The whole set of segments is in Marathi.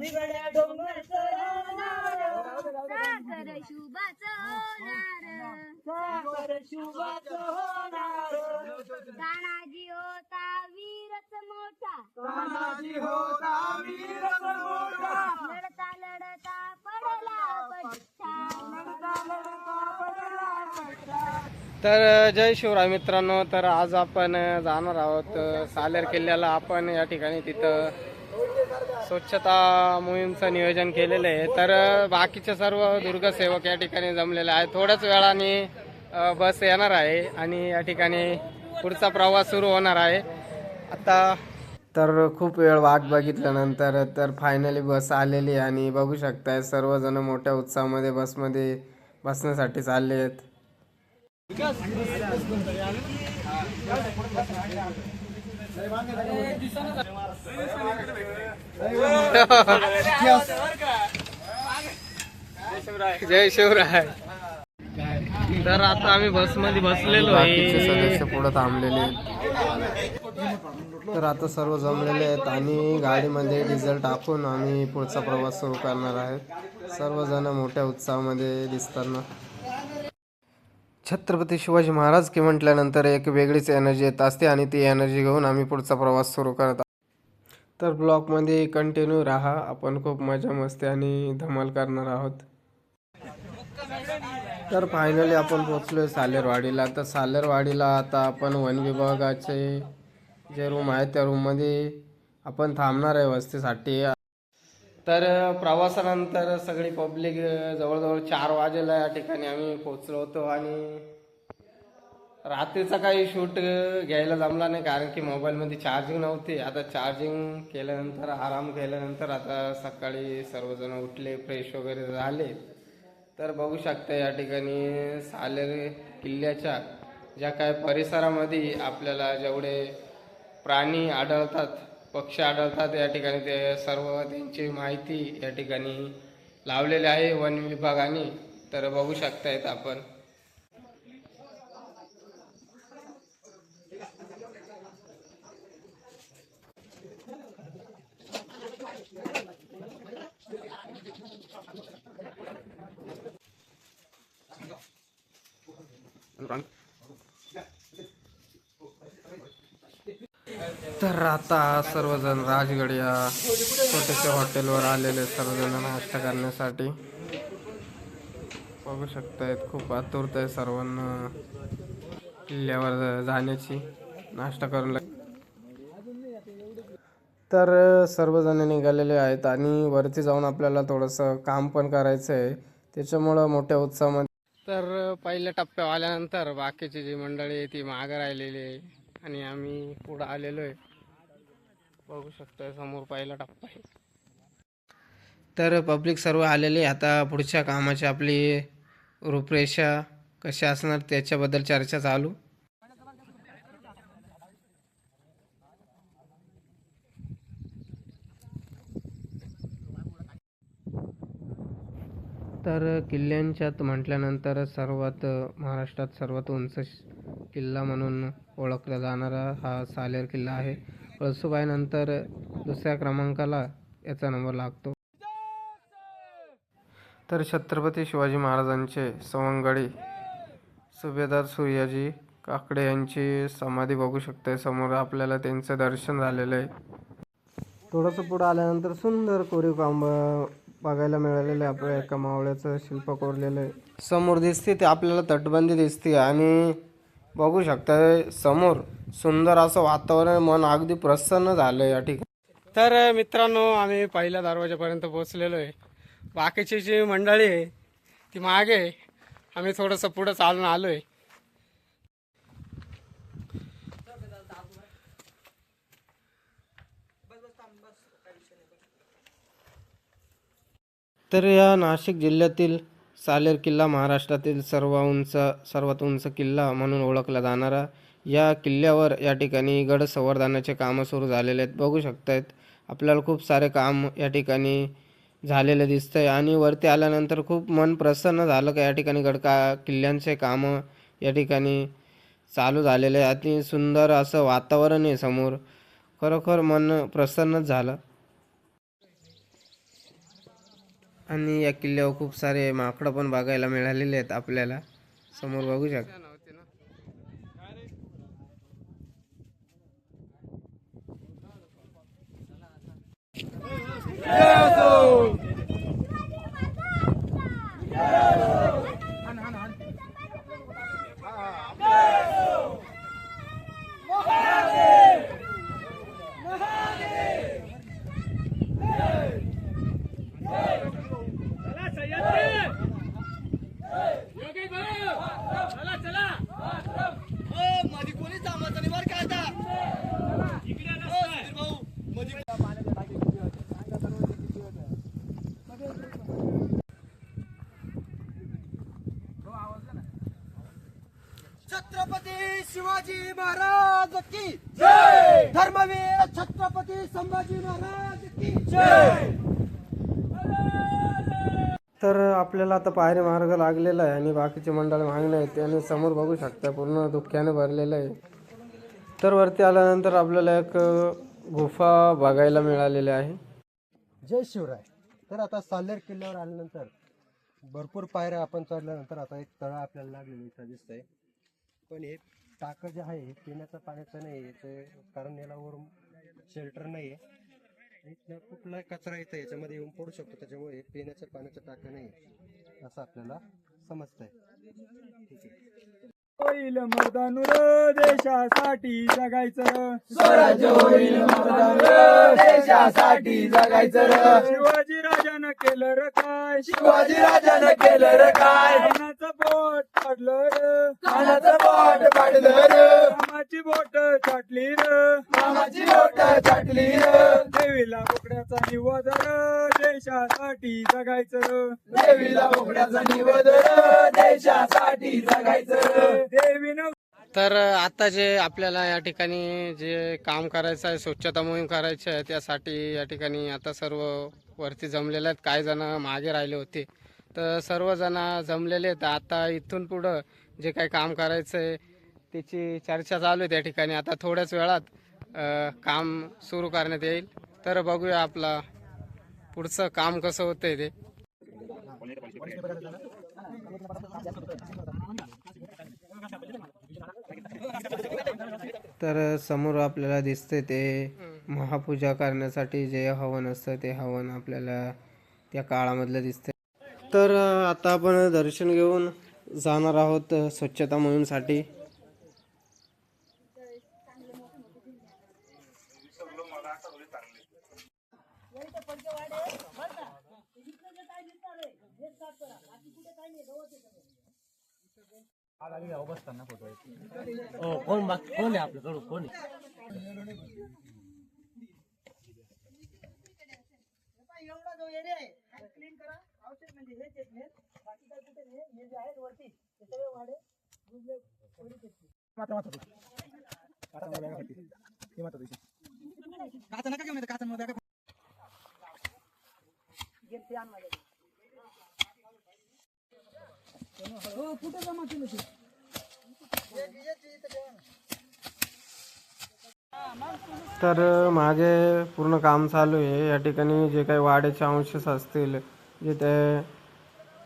निगड्या डोंगर चढवणार साखर शुभाचं होणार. सागर शुभाचं होणार. तानाजी होता वीरच मोठा. तानाजी होता वीरच मोठा. लढता लढता पडला पट्टा. लढता लढता पडला पट्टा. तर जय शिवराय मित्रांनो तर आज आपण जाणार आहोत सालेर किल्ल्याला. आपण या ठिकाणी तिथं स्वच्छता मोहीमचं नियोजन केलेलं आहे. तर बाकीचे सर्व दुर्गसेवक या ठिकाणी जमलेले आहेत. थोड्याच वेळाने बस येणार आहे आणि या ठिकाणी पुढचा प्रवास सुरू होणार आहे. आता तर खूप वेळ वाट बघितल्यानंतर तर फायनली बस आलेली आणि बघू शकताय सर्वजण मोठ्या उत्साहामध्ये बसमध्ये बसण्यासाठी चालले आहेत. जय शिवराय. तर आता आम्ही बसमध्ये बसलेलो आहे. सदस्य पुढे थांबलेले तर आता सर्व जमलेले आहेत आणि गाडीमध्ये डिझेल टाकून आम्ही पुढचा प्रवास सुरू करणार आहेत. सर्वजण मोठ्या उत्साहामध्ये दिसताना. छत्रपती शिवाजी महाराज की म्हटल्यानंतर एक वेगळीच एनर्जी येत असते आणि ती एनर्जी घेऊन आम्ही पुढचा प्रवास सुरू करत तर ब्लॉकमध्ये कंटिन्यू राहा. आपण खूप मजा मस्ती आणि धमाल करणार आहोत. तर फायनली आपण पोचलोय सालेरवाडीला. तर सालेरवाडीला आता आपण वन विभागाचे जे रूम आहेत त्या रूममध्ये आपण थांबणार आहे वस्तीसाठी. तर प्रवासानंतर सगळी पब्लिक जवळजवळ चार वाजेला या ठिकाणी आम्ही पोचलो होतो आणि रात्रीचा काही शूट घ्यायला जमला नाही कारण की मोबाईलमध्ये चार्जिंग नव्हती. आता चार्जिंग केल्यानंतर आराम केल्यानंतर आता सकाळी सर्वजण उठले फ्रेश वगैरे झाले. तर बघू शकता या ठिकाणी सालेर किल्ल्याच्या ज्या काय परिसरामध्ये आपल्याला जेवढे प्राणी आढळतात पक्ष आढळतात या ठिकाणी. ते सर्व त्यांची माहिती या ठिकाणी लावलेली आहे वन विभागाने. तर बघू शकतायत आपण. तर आता सर्वजण राजगड या छोट्याशा हॉटेलवर आलेले सर्वजण नाश्ता करण्यासाठी. बघू शकतायत खूप आतुरता आहे सर्वांना. किल्ल्यावर जाण्याची नाश्ता करून लाग- तर सर्वजण निघालेले आहेत आणि वरती जाऊन आपल्याला थोडंसं काम पण करायचं आहे. त्याच्यामुळं मोठ्या उत्साहामध्ये तर पहिल्या टप्प्यावर आल्यानंतर बाकीची जी मंडळी आहे ती मागं राहिलेली आहे. आणि आम्ही पुढं आलेलो आहे. बघू शकतो समोर पहिला टप्पा आहे. तर पब्लिक सर्व आलेले आहे. आता पुढच्या कामाची आपली रूपरेषा कशी असणार त्याच्याबद्दल चर्चा चालू. तर किल्ल्यांच्यात म्हटल्यानंतर सर्वात महाराष्ट्रात सर्वात उंच किल्ला म्हणून ओळखला जाणारा हा सालेर किल्ला आहे. कळसुबाईनंतर दुसऱ्या क्रमांकाला याचा नंबर लागतो. तर छत्रपती शिवाजी महाराजांचे सवंगडी सुभेदार सूर्याजी काकडे यांची समाधी बघू शकते समोर आपल्याला त्यांचं दर्शन झालेलं आहे. थोडंसं पुढं आल्यानंतर सुंदर कोरीव काम बघायला मिळालेलं आहे. आपल्या एका मावळ्याचं शिल्प कोरलेलं आहे. समोर दिसते ते आपल्याला तटबंदी दिसते आणि बघू शकता समोर सुंदर असं वातावरण मन अगदी प्रसन्न झालं या ठिकाणी. तर मित्रांनो आम्ही पहिल्या दरवाजापर्यंत पोहोचलेलो आहे. बाकीची जी मंडळी आहे ती मागे. आम्ही थोडंसं पुढं चालून आलो आहे तर या नाशिक जिल्ह्यातील सालेर किल्ला महाराष्ट्रातील सर्व उंच सर्वात उंच किल्ला म्हणून ओळखला जाणारा. या किल्ल्यावर या ठिकाणी गड संवर्धनाचे कामं सुरू झालेले आहेत. बघू शकतायत आपल्याला खूप सारे काम या ठिकाणी झालेले दिसतंय आणि वरती आल्यानंतर खूप मन प्रसन्न झालं का या ठिकाणी गड का किल्ल्यांचे कामं या ठिकाणी चालू झालेले आहे अति सुंदर असं वातावरण आहे समोर. खरोखर मन प्रसन्नच झालं. आणि या किल्ल्यावर खूप सारे माकडं पण बघायला मिळालेले आहेत आपल्याला. समोर बघू शकता छत्रपती शिवाजी महाराज की जय! धर्मवीर छत्रपती संभाजी महाराज की जय! तर आपल्याला आता पायरी मार्ग लागलेला आहे आणि बाकीचे मंडळ मागणे आहेत आणि समोर बघू शकता पूर्ण धुक्याने भरलेलं आहे. तर वरती आल्यानंतर आपल्याला एक गुफा बघायला मिळालेली आहे. जय शिवराय. तर आता साल्हेर किल्ल्यावर आल्यानंतर भरपूर पायऱ्या आपण चढल्यानंतर आता एक तळ आपल्याला लागलेलं इथं दिसतंय. पण हे टाकं जे आहे हे पिण्याचं पाण्याचं नाही याचं कारण याला वरून शेल्टर नाही आहे इथनं कुठलाही कचरा इथं याच्यामध्ये येऊन पडू शकतो त्याच्यामुळे पिण्याचं पाण्याचं टाकं नाही आहे असं आपल्याला समजतंय. ठीक आहे. होईल मर्दानुर देशासाठी जगायचं. स्वराज्य होईल देशासाठी जगायचं शिवाजी राजानं केलं र काय? शिवाजी राजानं केलं र काय? कानाचं बोट पडलं र. कानाचं बोट पाडलं र. कामाची बोट छाटली र. मामाची बोट छाटली र. देवीला बोकड्याचा निवाद र देशासाठी जगायचं देवीला बोकड्याचा निवद र देशासाठी जगायचं तर आता जे आपल्याला या ठिकाणी जे काम करायचं आहे स्वच्छता मोहीम करायची आहे त्यासाठी या ठिकाणी आता सर्व वरती जमलेले आहेत. काही जण मागे राहिले होते. तर सर्वजण जमलेले आहेत. आता इथून पुढं जे काही काम करायचं आहे त्याची चर्चा चालू आहे त्या ठिकाणी. आता थोड्याच वेळात काम सुरू करण्यात येईल. तर बघूया आपला पुढचं काम कसं होतंय ते. तर समोर आपल्याला दिसतंय ते महापूजा करण्यासाठी जे हवन असतं ते हवन आपल्याला त्या काळामधलं दिसतंय. तर आता आपण दर्शन घेऊन जाणार आहोत स्वच्छता मोहीमसाठी કોણ કોને આપણે થોડું કોને एवढा जो एरिया आहे क्लीन करा औषध म्हणजे हेच येत नाही बाकी काय कुठे नाही हे जे आहेत वरती ते सगळे वाडे गुजले कोळी माता माता काचा मला खाती हे माता दिशी काचा नका घेऊन येते काचा मध्ये गेल ते आण माझ्या कुठे जमा तुम्ही तर माझे पूर्ण काम चालू आहे. या ठिकाणी जे काही वाड्याचे अंशस असतील जे ते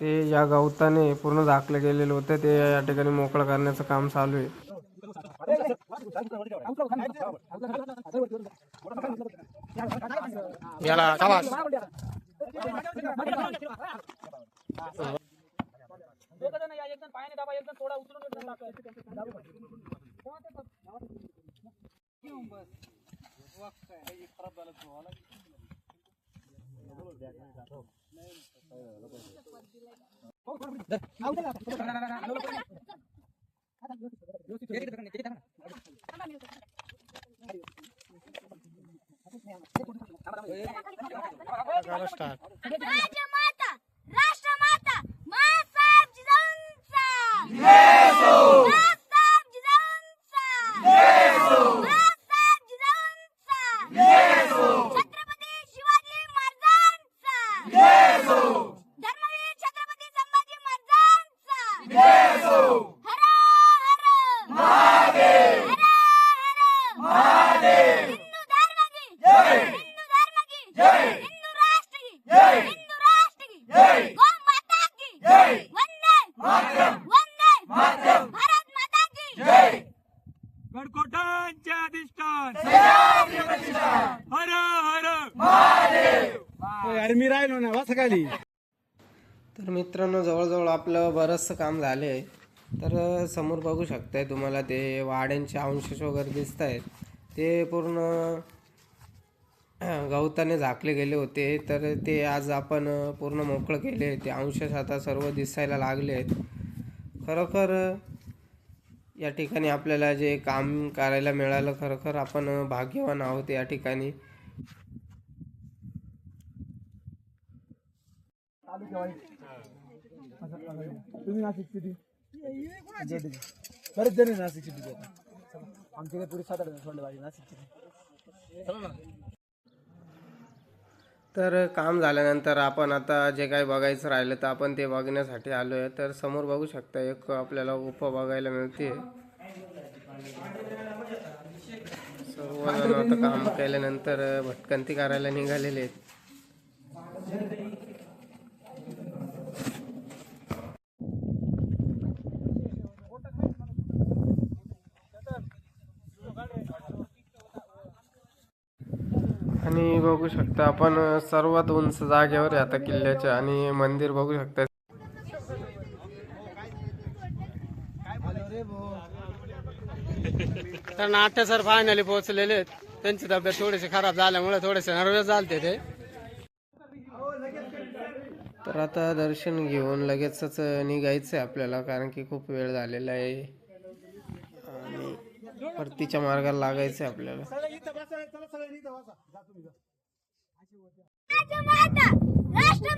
ते या गवताने पूर्ण झाकले गेलेले होते ते या ठिकाणी मोकळं करण्याचं काम चालू आहे. याला दोघ या एकदम पायाने दाबा एकदम थोडा उचलून एकदम खराब झालं Jesus! राहिलो ना वाचा खाली. तर मित्रांनो जवळजवळ आपलं बरंचसं काम झालं आहे तर समोर बघू शकताय तुम्हाला ते वाड्यांचे अंशश वगैरे दिसत आहेत ते पूर्ण गवताने झाकले गेले होते. तर ते आज आपण पूर्ण मोकळं केले. ते अंशश आता सर्व दिसायला लागले आहेत. खरोखर या ठिकाणी आपल्याला जे काम करायला मिळालं खरोखर आपण भाग्यवान आहोत या ठिकाणी. तुम्ही नाशिक सिटी बरेच जण नाशिक सिटी आमच्याकडे पुढे सात आठ सोडले पाहिजे नाशिक तर काम झाल्यानंतर आपण आता जे काही बघायचं राहिलं तर आपण ते बघण्यासाठी आलो आहे तर समोर बघू शकता एक आपल्याला उप बघायला मिळते. सर्वजण आता काम केल्यानंतर भटकंती करायला निघालेले आहेत आणि बघू शकता. आपण सर्वात उंच जागेवर आता किल्ल्याच्या आणि मंदिर बघू शकता. तर नाट्य सर फायनली पोहोचलेले आहेत. त्यांची तब्येत थोडीशी खराब झाल्यामुळे थोडेसे नर्वस झालते ते. तर आता दर्शन घेऊन लगेचच निघायचं आहे आपल्याला कारण की खूप वेळ झालेला आहे. आणि परतीच्या मार्गाला लागायचं आहे आपल्याला. કર્યું હતું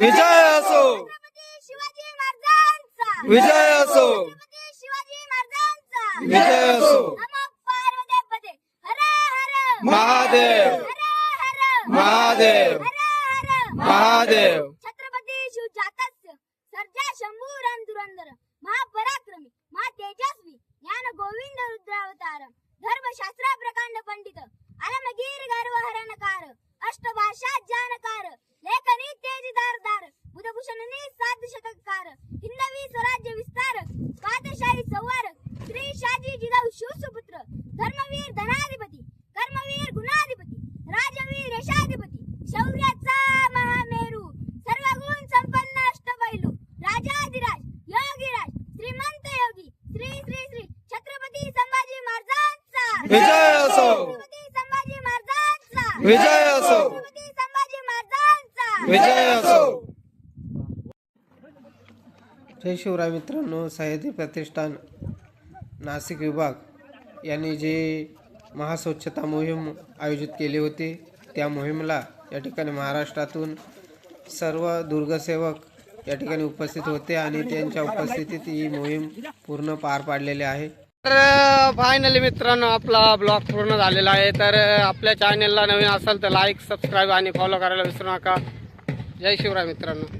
विजय असो. विजय असो. विजय असो. महादेव. हर हर. महादेव. हर हर. महादेव. छत्रपती शिवजातस्य. सर्जा शंभूरन दुरंदर महापराक्रमी. महातेजस्वी ज्ञान गोविंद रुद्रावतार. धर्मशास्त्र प्रकांड पंडित. अलमगीर गर्व हरणकार अष्टभाषा जानकार लेखनी तेजदार दार बुधभूषणनी साध शतकार हिंदवी स्वराज्य विस्तार पादशाही संवार श्री शाजी जिजाऊ शिवसुपुत्र धर्मवीर धनाधिपती कर्मवीर गुणाधिपती राजवीर यशाधिपती शौर्याचा महामेरू सर्व गुण संपन्न अष्टपैलू राजाधिराज योगीराज श्रीमंत योगी श्री श्री श्री छत्रपती संभाजी महाराजांचा विजय असो छत्रपती संभाजी महाराजांचा विजय विजय असो जय शिवराय मित्रांनो सह्याद्री प्रतिष्ठान नाशिक विभाग यांनी जे महास्वच्छता मोहीम आयोजित केली होती त्या मोहिमेला या ठिकाणी महाराष्ट्रातून सर्व दुर्गसेवक या ठिकाणी उपस्थित होते आणि त्यांच्या उपस्थितीत ही मोहीम पूर्ण पार पाडलेली आहे. तर फायनली मित्रांनो आपला ब्लॉग पूर्ण झालेला आहे. तर आपल्या चॅनलला नवीन असाल तर लाईक सबस्क्राईब आणि फॉलो करायला विसरू नका. जय शिवराय मित्रांनो.